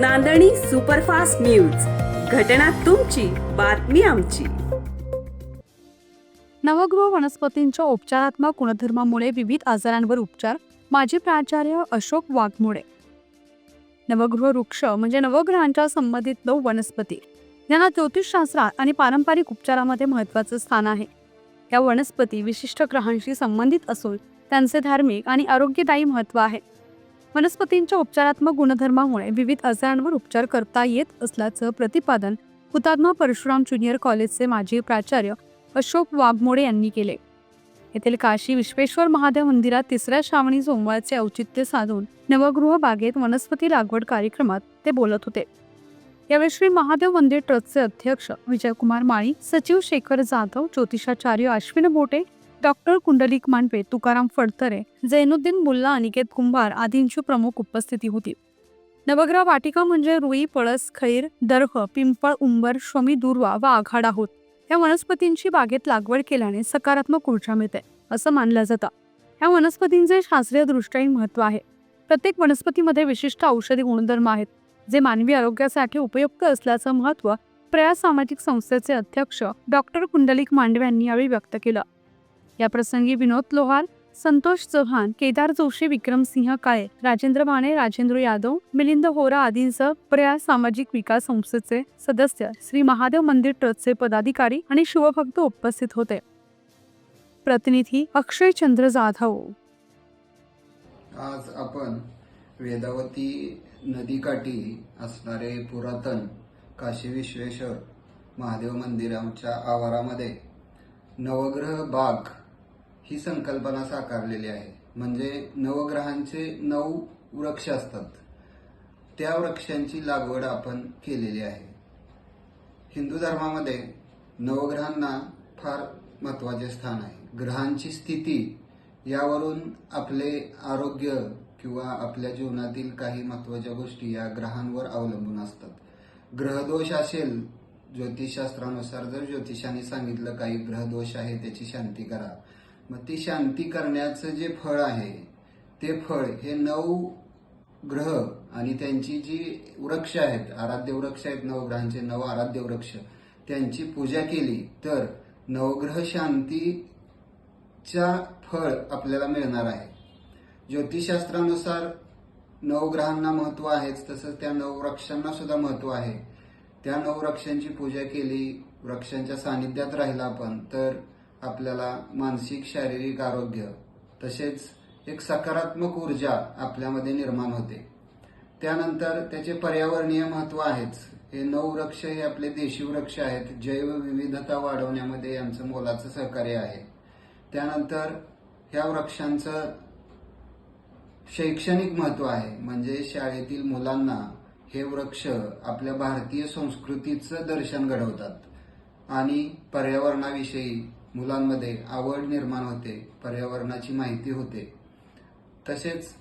नांदणी superfast news. घटना तुमची बातमी आमची. नवग्रह वनस्पतींच्या उपचारात्मक गुणधर्मामुळे विविध आजारांवर उपचार. माजी प्राचार्य अशोक वाघमोडे. नवग्रह वृक्ष म्हणजे नवग्रहांच्या संबंधित नऊ वनस्पती. यांना ज्योतिषशास्त्रात आणि पारंपरिक उपचारामध्ये महत्त्वाचं स्थान आहे. या वनस्पती विशिष्ट ग्रहांशी संबंधित असून त्यांचे धार्मिक आणि आरोग्यदायी महत्त्व आहे. वनस्पतींच्या उपचारात्मक गुणधर्मामुळे विविध आजारांवर उपचार करता येत असल्याचं प्रतिपादन हुतात्मा परशुराम ज्युनियर कॉलेजचे माजी प्राचार्य अशोक वाघमोडे यांनी केले. येथील काशी विश्वेश्वर महादेव मंदिरात तिसऱ्या श्रावणी सोमवारचे औचित्य साधून नवगृह बागेत वनस्पती लागवड कार्यक्रमात ते बोलत होते. यावेळी श्री महादेव मंदिर ट्रस्टचे अध्यक्ष विजयकुमार माळी सचिव शेखर जाधव ज्योतिषाचार्य अश्विन बोटे डॉक्टर कुंडलिक मांडवे तुकाराम फडतरे जैनुद्दीन मुल्ला अनिकेत कुंभार आदींची प्रमुख उपस्थिती होती. नवग्रह वाटिका म्हणजे रुई पळस खैर दर्ह पिंपळ उंबर शमी दुर्वा व आघाडा होत. या वनस्पतींची बागेत लागवड केल्याने सकारात्मक ऊर्जा मिळते असं मानलं जातं. या वनस्पतींचे शास्त्रीय दृष्ट्याही महत्त्व आहे. प्रत्येक वनस्पतीमध्ये विशिष्ट औषधी गुणधर्म आहेत जे मानवी आरोग्यासाठी उपयुक्त असल्याचं महत्त्व प्रयास सामाजिक संस्थेचे अध्यक्ष डॉक्टर कुंडलिक मांडवे यांनी यावेळी व्यक्त केलं. या प्रसंगी विनोद लोहार संतोष चव्हाण केदार जोशी विक्रमसिंह काळे राजेंद्र माने राजेंद्र यादव मिलिंद होरा आदींसह प्रयास सामाजिक विकास संस्थेचे सदस्य श्री महादेव मंदिर ट्रस्टचे पदाधिकारी आणि शिवभक्त उपस्थित होते. प्रतिनिधी अक्षय चंद्र जाधव. आज आपण वेदावती नदीकाठी असणारे पुरातन काशी विश्वेश्वर महादेव मंदिराच्या आवारामध्ये नवग्रह बाग ही संकल्पना साकारलेली आहे. म्हणजे नवग्रहांचे नऊ वृक्ष असतात. त्या वृक्षांची लागवड आपण केलेली आहे. हिंदू धर्मामध्ये नवग्रहांना फार महत्त्वाचे स्थान आहे. ग्रहांची स्थिती यावरून आपले आरोग्य किंवा आपल्या जीवनातील काही महत्त्वाच्या गोष्टी या ग्रहांवर अवलंबून असतात. ग्रहदोष असेल ज्योतिषशास्त्रानुसार जर ज्योतिषाने सांगितलं काही ग्रहदोष आहे त्याची शांती करा. मग ती शांती करण्याचं जे फळ आहे ते फळ हे नऊ ग्रह आणि त्यांची जी वृक्ष आहेत आराध्य वृक्ष आहेत नवग्रहांचे नव आराध्य वृक्ष त्यांची पूजा केली तर नवग्रह शांतीच्या फळ आपल्याला मिळणार आहे. ज्योतिषशास्त्रानुसार नवग्रहांना महत्त्व आहेच तसंच त्या नववृक्षांना सुद्धा महत्त्व आहे. त्या नववृक्षांची पूजा केली वृक्षांच्या सानिध्यात राहिला आपण तर आपल्याला मानसिक शारीरिक आरोग्य तसेच एक सकारात्मक ऊर्जा आपल्यामध्ये निर्माण होते. त्यानंतर त्याचे पर्यावरणीय महत्त्व आहेच. हे नऊ वृक्ष हे आपले देशी वृक्ष आहेत. जैवविविधता वाढवण्यामध्ये यांचं मोलाचं सहकार्य आहे. त्यानंतर ह्या वृक्षांचं शैक्षणिक महत्त्व आहे. म्हणजे शाळेतील मुलांना हे वृक्ष आपल्या भारतीय संस्कृतीचं दर्शन घडवतात. आणि पर्यावरणाविषयी मुलांमध्ये आवड निर्माण होते पर्यावरणाची माहिती होते. तसेच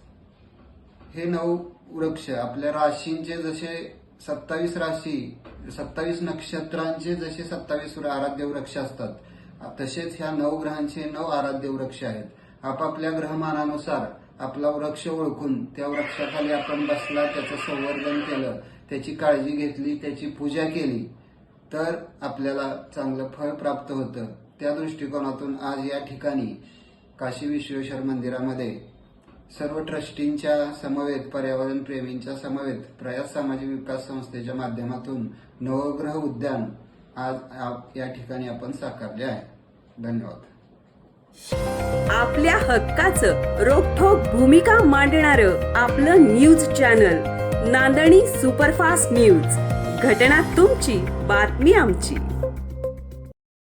हे नऊ वृक्ष आपल्या राशींचे जसे सत्तावीस राशी सत्तावीस नक्षत्रांचे जसे सत्तावीस आराध्य वृक्ष असतात तसेच ह्या नऊ ग्रहांचे नऊ आराध्य वृक्ष आहेत. आपापल्या ग्रहमानानुसार आपला वृक्ष ओळखून त्या वृक्षाखाली आपण बसला त्याचं संवर्धन केलं त्याची काळजी घेतली त्याची पूजा केली तर आपल्याला चांगलं फळ प्राप्त होतं. त्या दृष्टिकोनातून आज या ठिकाणी काशी विश्वेश्वर मंदिरामध्ये सर्व ट्रस्टींच्या समवेत पर्यावरण प्रेमींच्या समवेत प्रयास सामाजिक विकास संस्थेच्या माध्यमातून नवग्रह उद्यान आज आप- या ठिकाणी आपण साकारले आहे. धन्यवाद. आपल्या हक्काचं रोखोक भूमिका मांडणार आपलं news channel Nandani superfast news. घटना तुमची बातमी आमची.